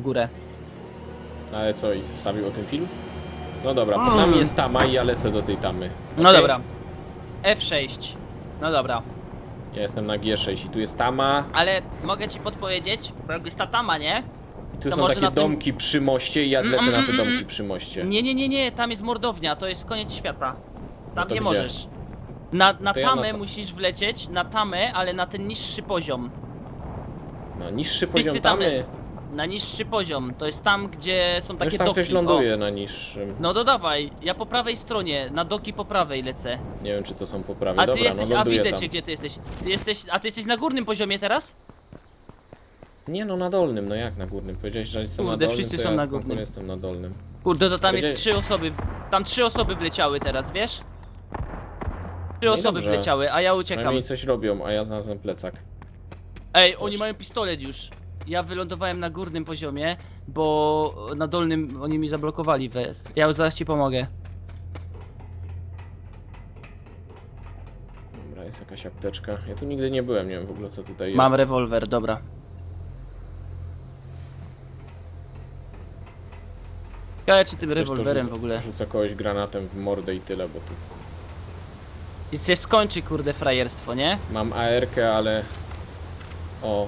w górę. Ale co, i wstawił o tym film? No dobra, pod nami jest tama i ja lecę do tej tamy. No Okej? dobra. F6. No dobra. Ja jestem na G6 i tu jest tama. Ale mogę ci podpowiedzieć, bo jak jest ta tama, nie? I tu To są może takie na tym- domki przy moście i ja Mm, lecę mm, na te mm, domki mm. przy moście. Nie, nie, nie, nie, tam jest mordownia, to jest koniec świata. Tam to nie gdzie? możesz. Na, na To ja na tamę musisz wlecieć, na tamę, ale na ten niższy poziom. No, niższy poziom tamy. tamy. Na niższy poziom, to jest tam, gdzie są No takie już tam doki. ktoś ląduje na niższym. O, no dodawaj, ja po prawej stronie, na doki po prawej lecę. Nie wiem czy to są po prawej. A ty Dobra, jesteś, no a ląduję widzę tam. cię, gdzie ty jesteś. Ty jesteś, a ty jesteś na górnym poziomie teraz? Nie no, na dolnym, no jak na górnym? Powiedziałeś, że Kurde, na dolnym, wszyscy to są ja na górnym. jestem na dolnym. Kurde, to tam Gdzie- jest trzy osoby, tam trzy osoby wleciały teraz, wiesz? Trzy No i osoby dobrze. wleciały, a ja uciekam. Przynajmniej coś robią, a ja znalazłem plecak. Ej, oni mają pistolet już. Ja wylądowałem na górnym poziomie, bo na dolnym oni mi zablokowali wejazd. Ja zaraz ci pomogę. Dobra, jest jakaś apteczka. Ja tu nigdy nie byłem, nie wiem w ogóle co tutaj jest. Mam rewolwer, dobra. Ja czy tym Coś to rewolwerem w ogóle. Rzucę kogoś granatem w mordę i tyle, bo tu I się skończy kurde frajerstwo, nie? mam ARK, ale... O...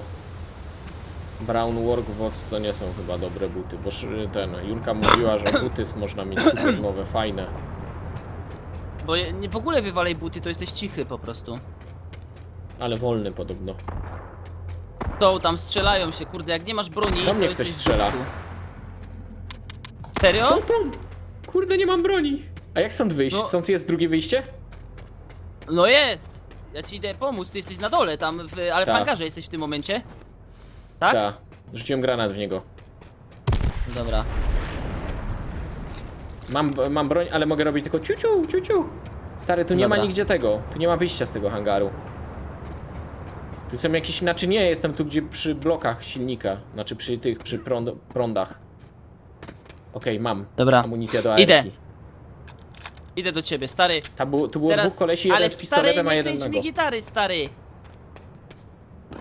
Brown Work Wots to nie są chyba dobre buty, bo ten, Julka mówiła, że buty można mieć super nowe, fajne. Bo je- nie, w ogóle wywalej buty, to jesteś cichy po prostu. Ale wolny podobno. To tam strzelają się, kurde, jak nie masz broni, Do mnie to ktoś jesteś strzela. Serio? Pum, pum. Kurde, nie mam broni. A jak stąd wyjść? No. Stąd jest drugie wyjście? No jest! Ja ci idę pomóc, ty jesteś na dole tam, w, ale w Tak. hangarze jesteś w tym momencie. Tak? Tak. Rzuciłem granat w niego. Dobra. Mam, mam broń, ale mogę robić tylko ciuciu, ciuciu. Stary, tu nie Dobra. ma nigdzie tego. Tu nie ma wyjścia z tego hangaru. Tu są jakieś, znaczy nie, jestem tu gdzie przy blokach silnika. Znaczy przy tych, przy prąd, prądach. Okej, mam. Dobra. Amunicja do Idę. ARki. Idę do ciebie, stary. Tam było, tu było Teraz, dwóch kolesi, jeden ale z pistoletem, stary, a nie jeden kręć mi gitary, stary.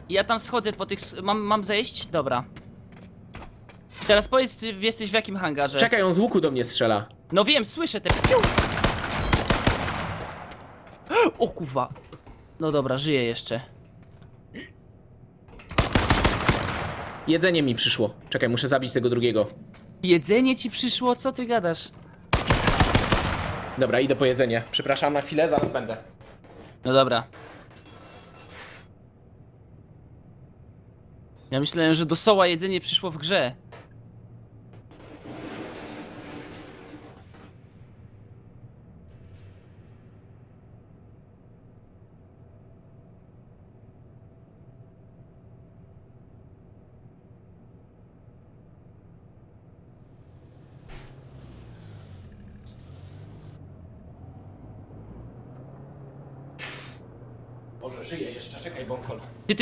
Ja tam schodzę po tych... s- Mam, mam zejść? Dobra. Teraz powiedz, ty jesteś w jakim hangarze? Czekaj, on z łuku do mnie strzela. No wiem, słyszę te psiu. O kurwa. No dobra, żyję jeszcze. Jedzenie mi przyszło. Czekaj, muszę zabić tego drugiego. Jedzenie ci przyszło? Co ty gadasz? Dobra, idę po jedzenie. Przepraszam na chwilę, zaraz będę. No dobra. Ja myślałem, że do soła jedzenie przyszło w grze.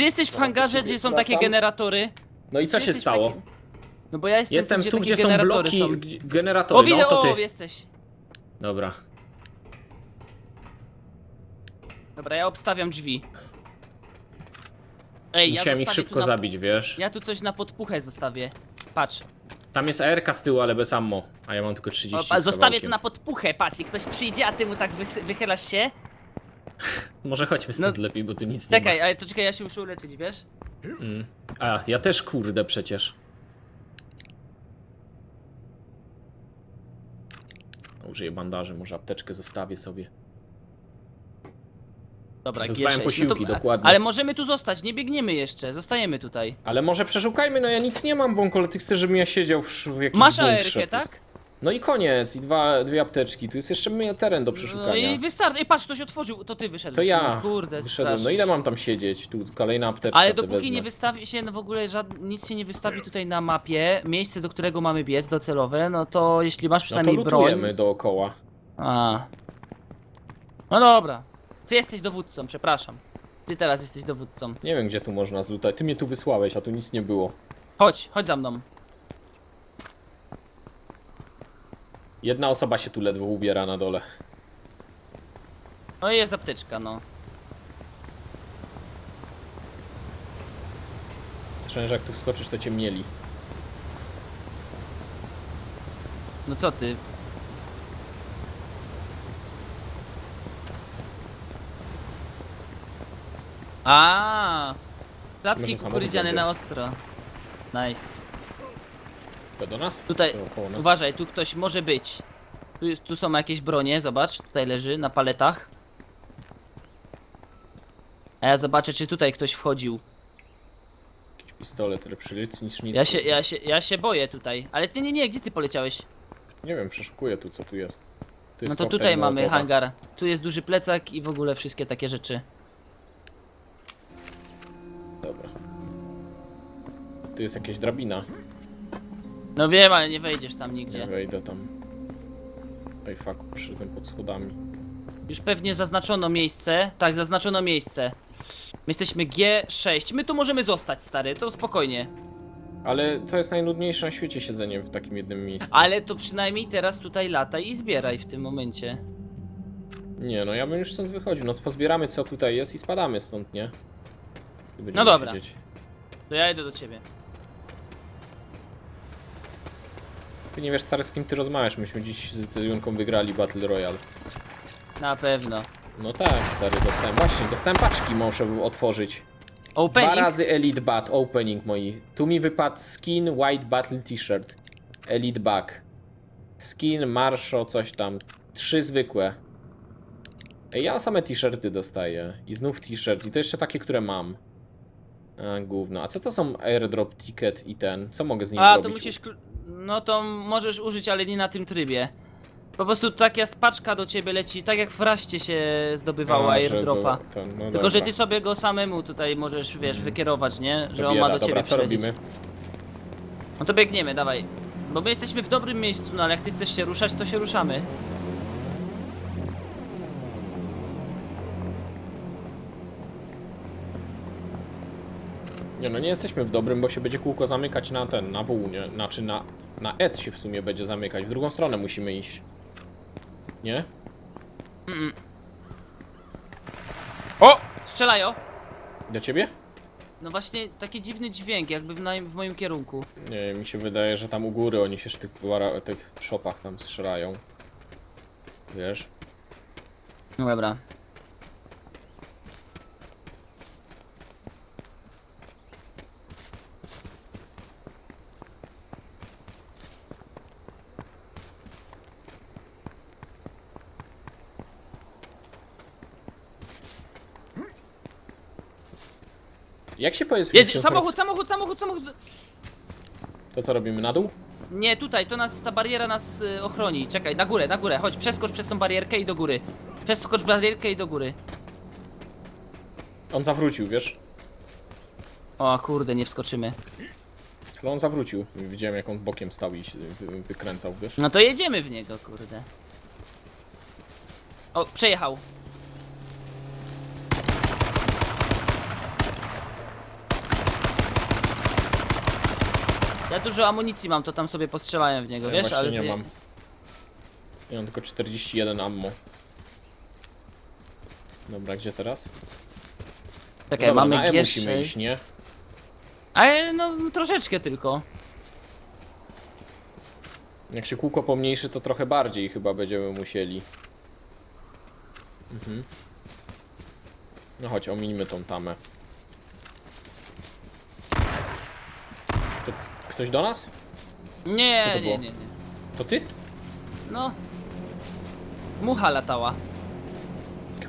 Ty jesteś w hangarze, gdzie są wracam. takie generatory? No i co Ty się jesteś stało? takim- No bo ja jestem, Jestem tu, gdzie, takie są generatory bloki, są. generatory, O, widzę, no to o, ty. jesteś. Dobra. Dobra, ja obstawiam drzwi. Ej, ja Musiałem ich zostawię szybko na... zabić, wiesz? Ja tu coś na podpuchę zostawię. Patrz. Tam jest ARK z tyłu, ale bez ammo. A ja mam tylko 30 O, z zostawię kawałkiem. tu na podpuchę, patrz, i ktoś przyjdzie, a ty mu tak wys- wychylasz się. Może chodźmy stąd No, lepiej, bo tu nic Czekaj, ale to czekaj, ja się muszę uleczyć, wiesz? nie ma. Mm. A, ja też kurde przecież. Użyję bandaży, może apteczkę zostawię sobie. Dobra, Wezwałem G6. posiłki, dokładnie. Ale możemy tu zostać, nie biegniemy jeszcze, zostajemy tutaj. Ale może przeszukajmy, no ja nic nie mam, Bąkol, ty chcesz, żebym ja siedział w, w jakimś Masz bunkrze. ARK, tak? No i koniec, i dwa, dwie apteczki. Tu jest jeszcze teren do No przeszukania. i wystarczy. Ej, patrz, ktoś otworzył, to ty wyszedłeś. To ja No, kurde, wyszedłem. No ile mam tam siedzieć? Tu kolejna apteczka Ale dopóki nie wezmę. wystawi się no w ogóle żad... nic się nie wystawi tutaj na mapie, miejsce do którego mamy biec docelowe, no to jeśli masz No to przynajmniej broń. lutujemy dookoła. A. No dobra. Ty jesteś dowódcą, przepraszam. Ty teraz jesteś dowódcą. Nie wiem gdzie tu można zlutać. Ty mnie tu wysłałeś, a tu nic nie było. Chodź, chodź za mną. Jedna osoba się tu ledwo ubiera na dole. No i jest apteczka, no. Słyszałem, że jak tu wskoczysz, to cię mieli. No co ty? A, Placki Może samochód kukurydziane będzie. na ostro. Nice. Do nas? Tutaj, nas? uważaj, tu ktoś może być. Tu, jest- tu są jakieś bronie, zobacz, tutaj leży na paletach. A ja zobaczę, czy tutaj ktoś wchodził. Jakiś pistolet lepszy niż nic. Ja się, ja się, ja się boję tutaj. Ale ty nie, nie, gdzie ty poleciałeś? Nie wiem, przeszukuję tu co tu jest. Tu No jest to koktajl tutaj mamy Mołotowa. hangar. Tu jest duży plecak i w ogóle wszystkie takie rzeczy. Dobra. Tu jest jakaś drabina. No wiem, ale nie wejdziesz tam Nie nigdzie. wejdę tam. Oj fuck, przyszedłem pod schodami. Już pewnie zaznaczono miejsce. Tak, zaznaczono miejsce. My jesteśmy G6. My tu możemy zostać, stary, to spokojnie. Ale to jest najnudniejsze na świecie siedzenie w takim jednym miejscu. Ale to przynajmniej teraz tutaj lataj i zbieraj w tym momencie. Nie, no ja bym już stąd wychodził. No pozbieramy co tutaj jest i spadamy stąd, nie? Tu będziemy No dobra. Siedzieć. To ja idę do ciebie. Ty nie wiesz stary z kim ty rozmawiasz. Myśmy dziś z Junką wygrali Battle Royale. Na pewno. No tak, stary, dostałem. Właśnie, dostałem paczki, muszę otworzyć. Opening? Dwa razy Elite Bat opening moi. Tu mi wypadł skin White Battle T-shirt. Elite Bag. Skin Marsho coś tam. Trzy zwykłe. Ej, ja same t-shirty dostaję. I znów t-shirt. I to jeszcze takie, które mam. A, gówno. A co to są airdrop ticket i ten? Co mogę z nim A, to zrobić? musisz. No to możesz użyć, ale nie na tym trybie. Po prostu taka spaczka do ciebie leci, tak jak w raście się zdobywała A, że airdropa. to- no Tylko, że dobra. ty sobie go samemu tutaj możesz, wiesz, wykierować, nie? Że on ma bieda. do ciebie Dobra, co przylecieć. robimy? No to biegniemy, dawaj. Bo my jesteśmy w dobrym miejscu, no ale jak ty chcesz się ruszać, to się ruszamy. Nie no, nie jesteśmy w dobrym, bo się będzie kółko zamykać na ten, na W, nie? Znaczy na, na ED się w sumie będzie zamykać. W drugą stronę musimy iść. Nie? O! Strzelają! Do ciebie? No właśnie taki dziwny dźwięk, jakby w, na, w moim kierunku. Nie, mi się wydaje, że tam u góry oni się w tych, bara- tych shopach tam strzelają. Wiesz? No dobra. Jak się powiedz... Jedzie, samochód, samochód, samochód, samochód! To co robimy, na dół? Nie, tutaj, to nas, ta bariera nas y, ochroni. Czekaj, na górę, na górę, chodź, przeskocz przez tą barierkę i do góry. Przeskocz barierkę i do góry. On zawrócił, wiesz? O kurde, nie wskoczymy. Ale on zawrócił. Widziałem jak on bokiem stał i się wy- wykręcał, wiesz? No to jedziemy w niego, kurde. O, przejechał. Ja dużo amunicji mam, to tam sobie postrzelałem w niego, Ja wiesz, właśnie ale nie ty- mam. Ja mam tylko 41 ammo. Dobra, gdzie teraz? Czekaj, Dobra, mamy na E musimy G6. iść, nie? Ale no troszeczkę tylko. Jak się kółko pomniejszy, to trochę bardziej chyba będziemy musieli. Mhm. No chodź, ominimy tą tamę. To ktoś do nas? Nie, Co to nie, było? nie, nie. To ty? No. Mucha latała.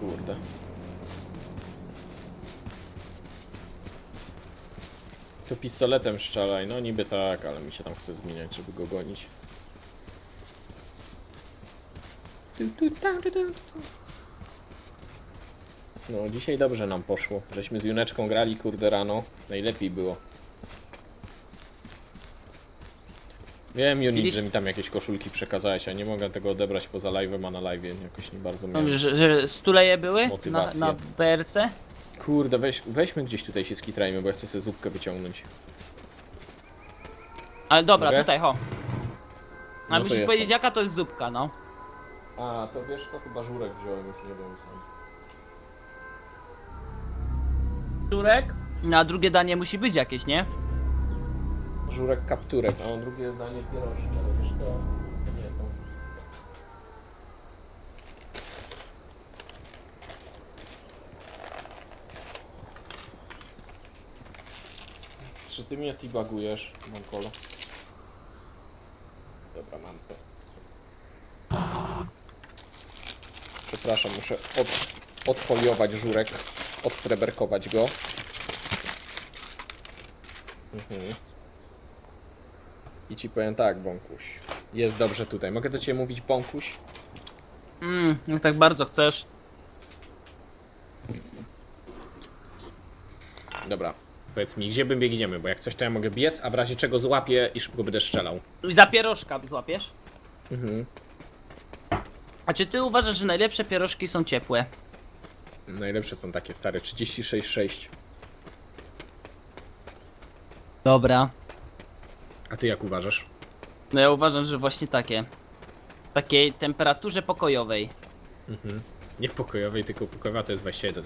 Kurde. To pistoletem strzelaj, no niby tak, ale mi się tam chce zmieniać, żeby go gonić. Tu, tu, tam, tu, tam, tu. No, dzisiaj dobrze nam poszło. Żeśmy z Juneczką grali, kurde, rano. Najlepiej było. Wiem, Mieliś- że mi tam jakieś koszulki przekazałeś, a nie mogę tego odebrać poza live'em, a na live'ie jakoś nie bardzo miałem. No, że, że stuleje były na, Motywację. na BRC? Kurde, weź, weźmy gdzieś tutaj się skitrajmy, bo ja chcę sobie zupkę wyciągnąć. Ale dobra, Mogę? tutaj, ho. No to musisz powiedzieć jaka to jest zupka, no. A, to wiesz, to chyba żurek wziąłem, już nie wiem sam. Żurek? Na drugie danie musi być jakieś, nie? żurek kapturek. A drugie zdanie pierożki, ale wiesz to nie są. Czy ty mnie bagujesz, Monkolo? Dobra, mam to. Przepraszam, muszę od, odfoliować żurek, odstreberkować go. Mhm. I ci powiem tak, Bąkuś. Jest dobrze tutaj. Mogę do ciebie mówić Bąkuś? Mmm, no tak bardzo chcesz. Dobra. Powiedz mi, gdzie my biegniemy, bo jak coś to ja mogę biec, a w razie czego złapię i szybko będę strzelał. I za pierożka złapiesz? Mhm. A czy ty uważasz, że najlepsze pierożki są ciepłe? Najlepsze są takie stare, 36,6. Dobra. A ty jak uważasz? No ja uważam, że właśnie takie. Takiej temperaturze pokojowej. Nie pokojowej, tylko pokojowa to jest 21.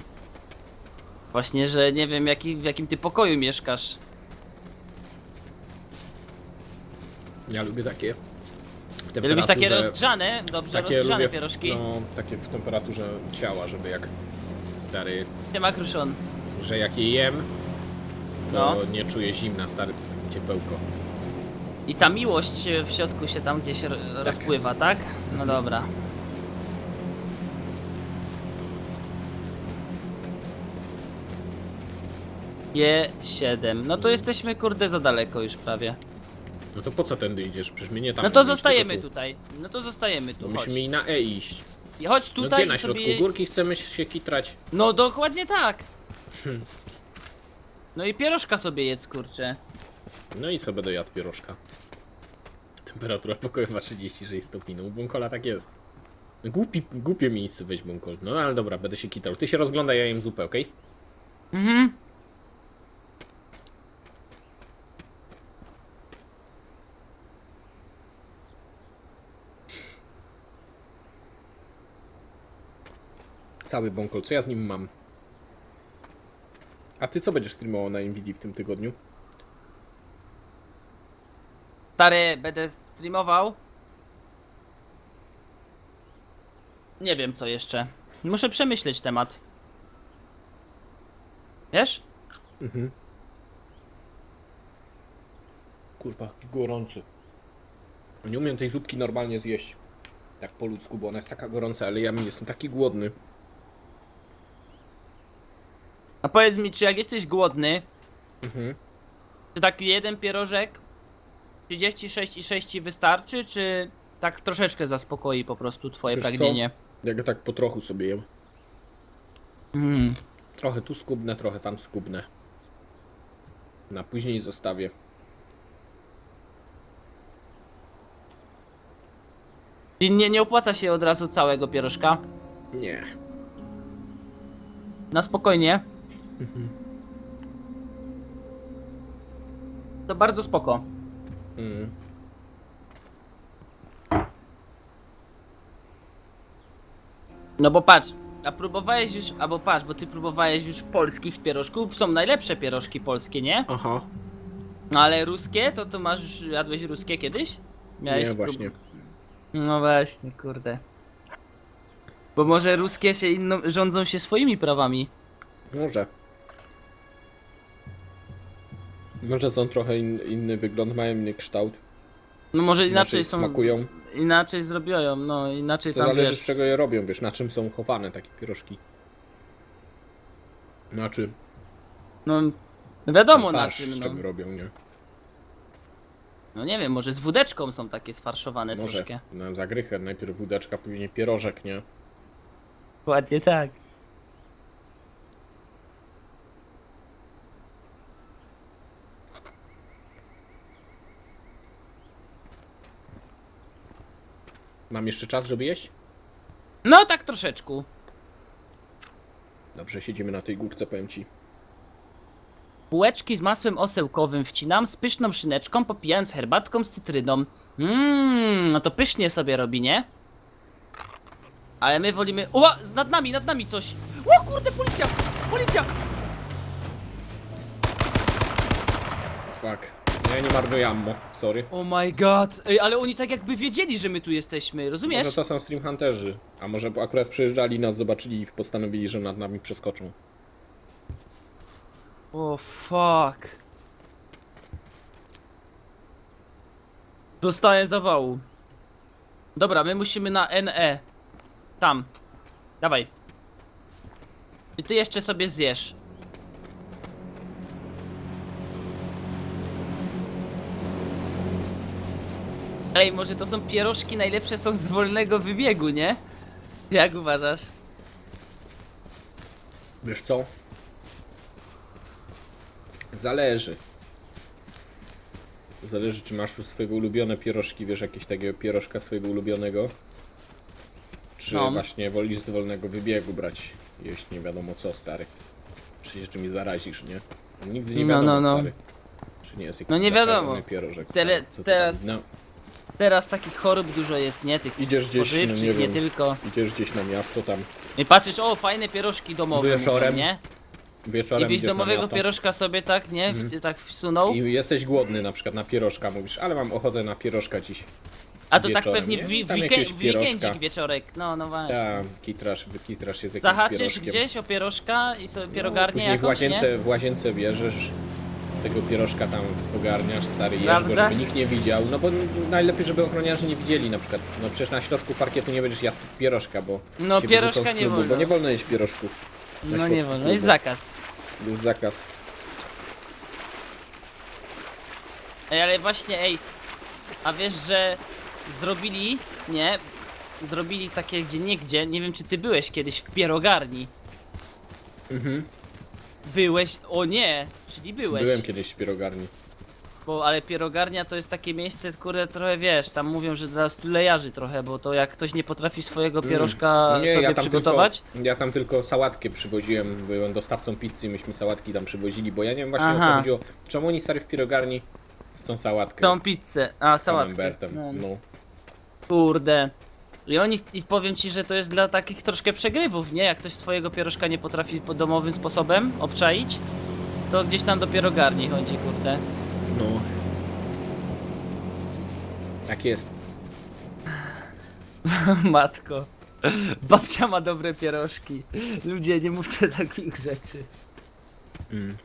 Właśnie, że nie wiem jaki, w jakim ty pokoju mieszkasz. Ja lubię takie. w Ty lubisz takie temperaturze- rozgrzane, dobrze rozgrzane lubię, pierożki? No, takie w temperaturze ciała, żeby jak stary, Nie ma kruszon. że jak je jem, to No. nie czuję zimna, stary, ciepełko. I ta miłość e, w środku się tam gdzieś ro- rozpływa, tak? No dobra. G7. No to jesteśmy kurde za daleko już prawie. No to po co tędy idziesz? Przecież mnie nie tam No to zostajemy tutaj. No to zostajemy tu. Chodź. musimy i na E iść. I chodź No tutaj gdzie na środku sobie... górki chcemy się kitrać? No dokładnie tak. Hmm. No i pierożka sobie jedz, kurczę. No i co będę jadł pierożka? Temperatura pokojowa 36 stopni, no u Bąkola tak jest. No Głupi, głupie miejsce weź Bąkol. No ale dobra, będę się kitrał. Ty się rozglądaj, ja jem zupę, okej? Mhm. Cały Bąkol, co ja z nim mam? A ty co będziesz streamował na Nvidia w tym tygodniu? Stary, będę streamował. Nie wiem co jeszcze. Muszę przemyśleć temat. Wiesz? Mhm. Kurwa, gorący. Nie umiem tej zupki normalnie zjeść. Tak po ludzku, bo ona jest taka gorąca, ale ja mi jestem taki głodny. A powiedz mi, czy jak jesteś głodny, Mhm. czy taki jeden pierożek 36 i 6 ci wystarczy, czy tak troszeczkę zaspokoi po prostu twoje Wiesz co? pragnienie? Ja go tak po trochu sobie jem. Mm. Trochę tu skubnę, trochę tam skubnę. Na później zostawię. Czyli nie, nie opłaca się od razu całego pierożka? Nie. Na spokojnie. To bardzo spoko. Mm. No bo patrz, a próbowałeś już, albo patrz, bo ty próbowałeś już polskich pierożków, są najlepsze pierożki polskie, nie? Aha. No ale ruskie, to to masz już, jadłeś ruskie kiedyś? Nie, prób- właśnie. No właśnie, kurde. Bo może ruskie się inno, rządzą się swoimi prawami. Może. Może są trochę in, inny wygląd, mają inny kształt. No może inaczej są, smakują. inaczej zrobią, no inaczej To tam zależy wiesz, z czego je robią, wiesz, na czym są chowane takie pierożki. Na czym? no wiadomo na farsz czym, z no. czego robią, nie? no nie wiem, może z wódeczką są takie sfarszowane Może troszkę. na zagrychę, najpierw wódeczka, później pierożek, nie? Ładnie tak. Mam jeszcze czas, żeby jeść? No tak troszeczkę. Dobrze, siedzimy na tej górce, powiem ci. Bułeczki z masłem osełkowym wcinam z pyszną szyneczką, popijając herbatką z cytryną. Mmm, no to pysznie sobie robi, nie? Ale my wolimy... O, nad nami, nad nami coś! O kurde, policja! Policja! Fuck. No ja nie marnuję ammo, sorry. Oh my god. Ej, ale oni tak jakby wiedzieli, że my tu jesteśmy, rozumiesz? Może to są streamhunterzy, a może akurat przyjeżdżali, nas zobaczyli i postanowili, że nad nami przeskoczą. O fuck. Dostaję zawału. Dobra, my musimy na NE. Tam. Dawaj. I ty jeszcze sobie zjesz. Ej, może to są pierożki najlepsze są z wolnego wybiegu, nie? Jak uważasz? Wiesz co? Zależy. Zależy, czy masz już swojego ulubione pierożki, wiesz, jakieś takiego pierożka swojego ulubionego. Czy No. właśnie wolisz z wolnego wybiegu brać, jeść nie wiadomo co, stary. Przecież czy mi zarazisz, nie? Nigdy nie No, wiadomo, no, no. stary. Czy nie jest jakiś No nie wiadomo. zakażony pierożek, Tele- stary. Co ty teraz- Tam, no, Teraz takich chorób dużo jest, nie? Tych Idziesz gdzieś, no spożywczych, nie nie, wiem. tylko. idziesz gdzieś na miasto tam I patrzysz, o, fajne pierożki domowe, Wieczorem mówią, nie? I wieczorem byś idziesz na domowego miasto. pierożka sobie tak, nie? W, Mhm. tak wsunął. I jesteś głodny na przykład na pierożka, mówisz, ale mam ochotę na pierożka dziś. A to tak wieczorem, pewnie nie? w, wi- w, Tam w pierożka. weekendzik wieczorek. No, no właśnie. Tak, kitrasz, kitrasz się z jakimś Zahaczysz pierożkiem. gdzieś o pierożka i sobie pierogarnię Później w jakąś, nie? łazience, w łazience bierzesz, tego pierożka tam ogarniasz, stary, jesz go, Sprawdzasz? żeby nikt nie widział. No bo najlepiej, żeby ochroniarze nie widzieli na przykład. No przecież na środku parkietu nie będziesz jadł pierożka, bo No, cię pierożka z nie klubu, wolno. Bo nie wolno jeść pierożków. na No środku nie wolno, klubu. jest zakaz. Jest zakaz. Ej, ale właśnie, ej, a wiesz, że zrobili, nie, zrobili takie gdzie niegdzie, nie wiem czy ty byłeś kiedyś w pierogarni. Mhm. Byłeś, o nie, czyli byłeś. Byłem kiedyś w pierogarni. Bo, ale pierogarnia to jest takie miejsce, kurde, trochę wiesz, tam mówią, że dla stulejarzy trochę, bo to jak ktoś nie potrafi swojego pierożka Mm. Nie, sobie ja tam przygotować, Tylko, ja tam tylko sałatkę przywoziłem, byłem dostawcą pizzy, myśmy sałatki tam przywozili, bo ja nie wiem właśnie o co chodziło. Czemu oni stary w pierogarni chcą sałatkę? tą pizzę, a z sałatkę. camembertem? No, No. Kurde. I oni, i powiem ci, że to jest dla takich troszkę przegrywów, nie? Jak ktoś swojego pierożka nie potrafi po domowym sposobem obczaić, to gdzieś tam do pierogarni chodzi, kurde. no. Tak jest. Matko. Babcia ma dobre pierożki. Ludzie, nie mówcie takich rzeczy. Mm.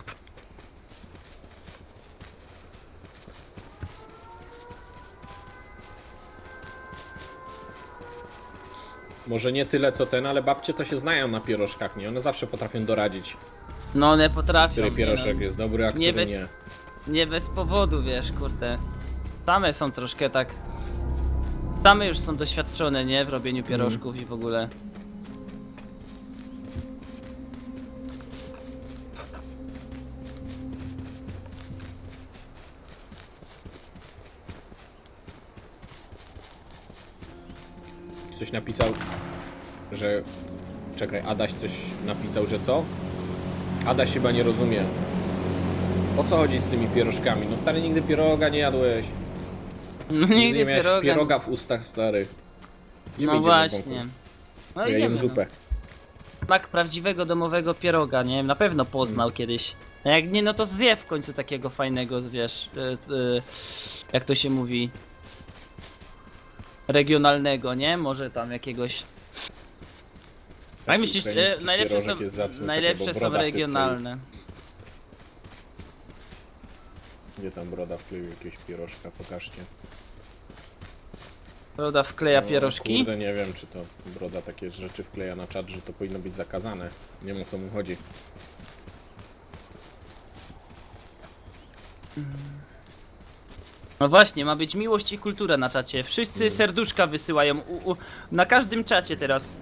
Może nie tyle co ten, ale babcie to się znają na pierożkach, nie? One zawsze potrafią doradzić, No one potrafią. który nie, pierożek no. jest dobry, a który Nie nie. bez- Nie bez powodu, wiesz, kurde. Same są troszkę tak. Same już są doświadczone, nie? W robieniu pierożków i w ogóle. Ktoś napisał, że... Czekaj, Adaś coś napisał, że co? Adaś chyba nie rozumie. O co chodzi z tymi pierożkami? No stary, nigdy pieroga nie jadłeś. No Nigdy nie miałeś pieroga. pieroga w ustach, stary. Gdzie No właśnie. No Ja jem idziemy. zupę. No. Smak prawdziwego domowego pieroga, nie? Na pewno poznał Mm. kiedyś. A jak nie, no to zje w końcu takiego fajnego, wiesz, y, y, jak to się mówi, regionalnego, nie? Może tam jakiegoś... A Taki myślisz, e, najlepsze są, jest najlepsze czekaj, bo są broda regionalne. Gdzie tam broda wkleił jakiegoś pierożka, pokażcie. Broda wkleja No, pierożki. Kurde, nie wiem, czy to broda takie rzeczy wkleja na czat, że to powinno być zakazane. Nie wiem o co mu chodzi. No właśnie, ma być miłość i kultura na czacie. Wszyscy Mm. serduszka wysyłają. U, u, na każdym czacie teraz.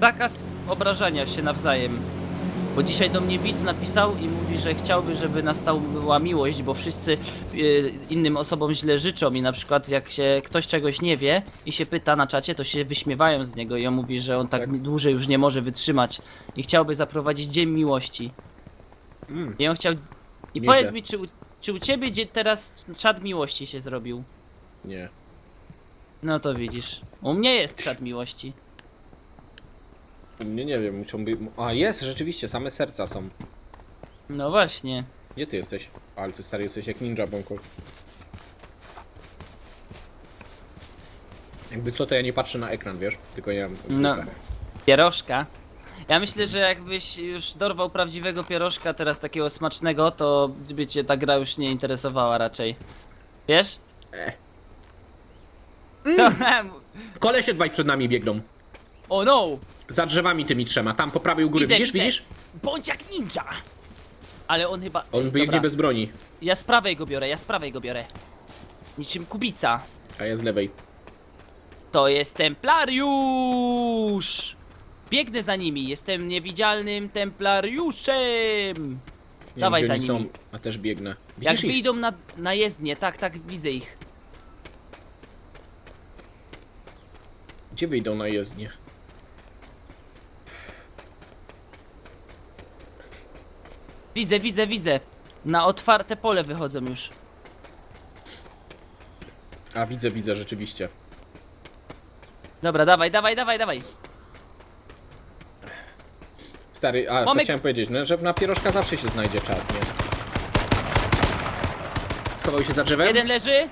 Zakaz obrażania się nawzajem. Bo dzisiaj do mnie widz napisał i mówi, że chciałby, żeby nastała miłość, bo wszyscy y, innym osobom źle życzą i na przykład jak się ktoś czegoś nie wie i się pyta na czacie, to się wyśmiewają z niego i on mówi, że on tak, Tak. dłużej już nie może wytrzymać i chciałby zaprowadzić dzień miłości. Mm. I on chciał... I Nieźle. powiedz mi, czy u, czy u ciebie gdzie teraz czad miłości się zrobił? Nie. No to widzisz. U mnie jest czad miłości. U mnie nie wiem, muszą być... A, jest, rzeczywiście, same serca są. No właśnie. Gdzie ty jesteś? Ale ty stary jesteś jak ninja, Bąkol. Jakby co, to ja nie patrzę na ekran, wiesz? Tylko ja mam No. Pierożka. Ja myślę, że jakbyś już dorwał prawdziwego pierożka, teraz takiego smacznego, to by cię ta gra już nie interesowała raczej. Wiesz? To, Kolesie dwaj przed nami biegną. oh no! Za drzewami tymi trzema, tam po prawej u góry. Widzę, widzisz, widzę. widzisz? Bądź jak ninja! Ale on chyba... On biegnie Dobra, bez broni, Ja z prawej go biorę, ja z prawej go biorę. Niczym Kubica. a ja z lewej. To jest Templariusz! Biegnę za nimi, jestem niewidzialnym Templariuszem! Nie Dawaj wiem, za gdzie oni nimi. są, a też biegnę. Jak Widzisz ich? wyjdą na, na jezdnię, tak, tak, widzę ich. Gdzie wyjdą na jezdnię? Widzę, widzę, widzę. Na otwarte pole wychodzą już. A widzę, widzę rzeczywiście. Dobra, dawaj, dawaj, dawaj, dawaj. Stary, a co Mamy- chciałem powiedzieć, no, że na pierożka zawsze się znajdzie czas, nie? Schował się za drzewem? Jeden leży,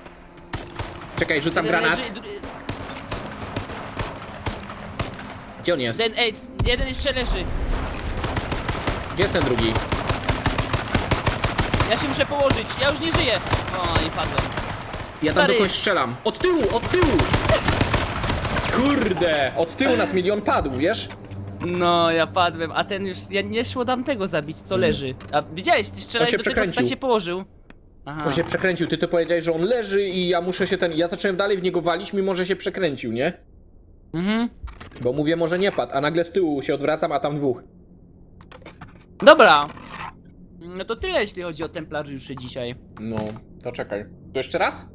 Czekaj, rzucam jeden granat. leży, dru- Gdzie on jest? jeden, ej, jeden jeszcze leży. Gdzie jest ten drugi? Ja się muszę położyć, ja już nie żyję. O, i padłem. Ja tam Stary. do kogoś strzelam. Od tyłu, od tyłu! Kurde! Od tyłu nas milion padł, wiesz? No, ja padłem, a ten już, ja nie szło tamtego zabić, co leży. A widziałeś, ty strzelałeś się do tego, co tak przekręcił. się położył. Aha. On się przekręcił, ty to powiedziałeś, że on leży i ja muszę się ten... Ja zacząłem dalej w niego walić, mimo że się przekręcił, nie? Mhm. Bo mówię, może nie padł, a nagle z tyłu się odwracam, a tam dwóch. Dobra. No to tyle, jeśli chodzi o templariuszy dzisiaj. No, to czekaj. To jeszcze raz?